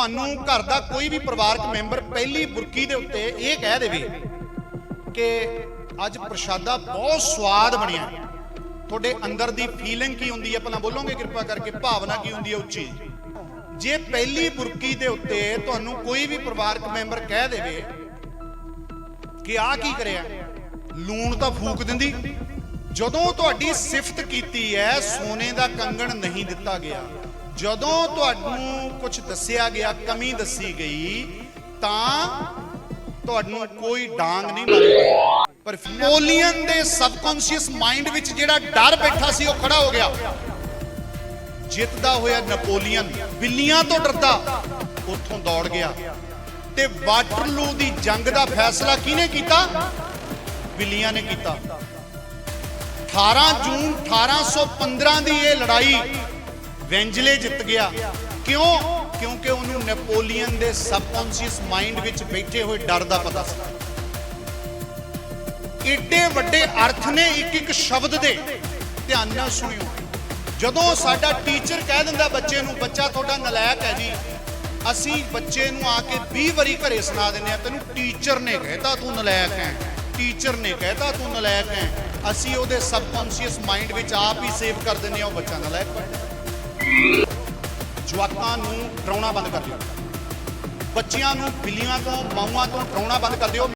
ਤੁਹਾਨੂੰ ਘਰ ਦਾ ਕੋਈ ਵੀ ਪਰਿਵਾਰਕ ਮੈਂਬਰ ਪਹਿਲੀ ਬੁਰਕੀ ਦੇ ਉੱਤੇ ਇਹ ਕਹਿ ਦੇਵੇ ਕਿ ਅੱਜ ਪ੍ਰਸ਼ਾਦਾ ਬਹੁਤ ਸਵਾਦ ਬਣਿਆ ਤੁਹਾਡੇ ਅੰਦਰ ਦੀ ਫੀਲਿੰਗ ਕੀ ਹੁੰਦੀ ਹੈ? ਪਹਿਲਾਂ ਬੋਲੋਗੇ ਕਿਰਪਾ ਕਰਕੇ? ਭਾਵਨਾ ਕੀ ਹੁੰਦੀ ਹੈ ਉੱਚੀ ਜੇ ਪਹਿਲੀ ਬੁਰਕੀ ਦੇ ਉੱਤੇ ਤੁਹਾਨੂੰ ਕੋਈ ਵੀ ਪਰਿਵਾਰਕ ਮੈਂਬਰ ਕਹਿ ਦੇਵੇ ਕਿ ਆਹ ਕੀ ਕਰਿਆ, ਲੂਣ ਤਾਂ ਫੂਕ ਦਿੰਦੀ। ਜਦੋਂ ਤੁਹਾਡੀ ਸਿਫਤ ਕੀਤੀ ਹੈ, ਸੋਨੇ ਦਾ ਕੰਗਣ ਨਹੀਂ ਦਿੱਤਾ ਗਿਆ। ਜਦੋਂ ਤੁਹਾਨੂੰ ਕੁਝ ਦੱਸਿਆ ਗਿਆ, ਕਮੀ ਦੱਸੀ ਗਈ, ਤਾਂ ਤੁਹਾਨੂੰ ਕੋਈ ਡਾਂਗ ਨਹੀਂ ਮਾਰੀ ਪਰ ਨੈਪੋਲੀਅਨ ਦੇ ਸਬਕੌਂਸ਼ੀਅਸ ਮਾਈਂਡ ਵਿੱਚ ਜਿਹੜਾ ਡਰ ਬੈਠਾ ਸੀ, ਉਹ ਖੜਾ ਹੋ ਗਿਆ। ਜਿੱਤਦਾ ਹੋਇਆ ਨੈਪੋਲੀਅਨ ਬਿੱਲੀਆਂ ਤੋਂ ਡਰਦਾ, ਉੱਥੋਂ ਦੌੜ ਗਿਆ। ਤੇ ਵਾਟਰਲੂ ਦੀ ਜੰਗ ਦਾ ਫੈਸਲਾ ਕਿਹਨੇ ਕੀਤਾ? ਬਿੱਲੀਆਂ ਨੇ ਕੀਤਾ। 18 ਜੂਨ 1815 ਦੀ ਇਹ ਲੜਾਈ ਵੈਂਜਲੇ ਜਿੱਤ ਗਿਆ। ਕਿਉਂ? ਕਿਉਂਕਿ ਉਹਨੂੰ ਨੈਪੋਲੀਅਨ ਦੇ ਸਬਕੌਂਸ਼ੀਅਸ ਮਾਈਂਡ ਵਿੱਚ ਬੈਠੇ ਹੋਏ ਡਰ ਦਾ ਪਤਾ ਸੀ। ਏਡੇ ਵੱਡੇ ਅਰਥ ਨੇ ਇੱਕ ਇੱਕ ਸ਼ਬਦ ਦੇ। ਧਿਆਨ ਨਾਲ ਸੁਣਿਓ। ਜਦੋਂ ਸਾਡਾ ਟੀਚਰ ਕਹਿ ਦਿੰਦਾ ਬੱਚੇ ਨੂੰ, ਬੱਚਾ ਤੁਹਾਡਾ ਨਲਾਇਕ ਹੈ ਜੀ। ਅਸੀਂ ਬੱਚੇ ਨੂੰ ਆ ਕੇ 20 ਵਾਰੀ ਘਰੇ ਸੁਣਾ ਦਿੰਦੇ ਆ ਤੈਨੂੰ ਟੀਚਰ ਨੇ ਕਹਿਤਾ ਤੂੰ ਨਲਾਇਕ ਹੈ। ਟੀਚਰ ਨੇ ਕਹਿਤਾ ਤੂੰ ਨਲਾਇਕ ਹੈ। ਅਸੀਂ ਉਹਦੇ ਸਬਕੌਂਸ਼ੀਅਸ ਮਾਈਂਡ ਵਿੱਚ ਆਪ ਹੀ ਸੇਵ ਕਰ ਦਿੰਦੇ ਆ ਉਹ ਬੱਚਾ ਨਲਾਇਕ ਬਣਦਾ ਜਵਾਕਾਂ ਨੂੰ ਡਰਾਉਣਾ ਬੰਦ ਕਰ ਦਿਓ। ਬੱਚਿਆਂ ਨੂੰ, ਬਿੱਲੀਆਂ ਤੋਂ ਮਾਊਆਂ ਤੋਂ ਡਰਾਉਣਾ ਬੰਦ ਕਰ ਦਿਓ।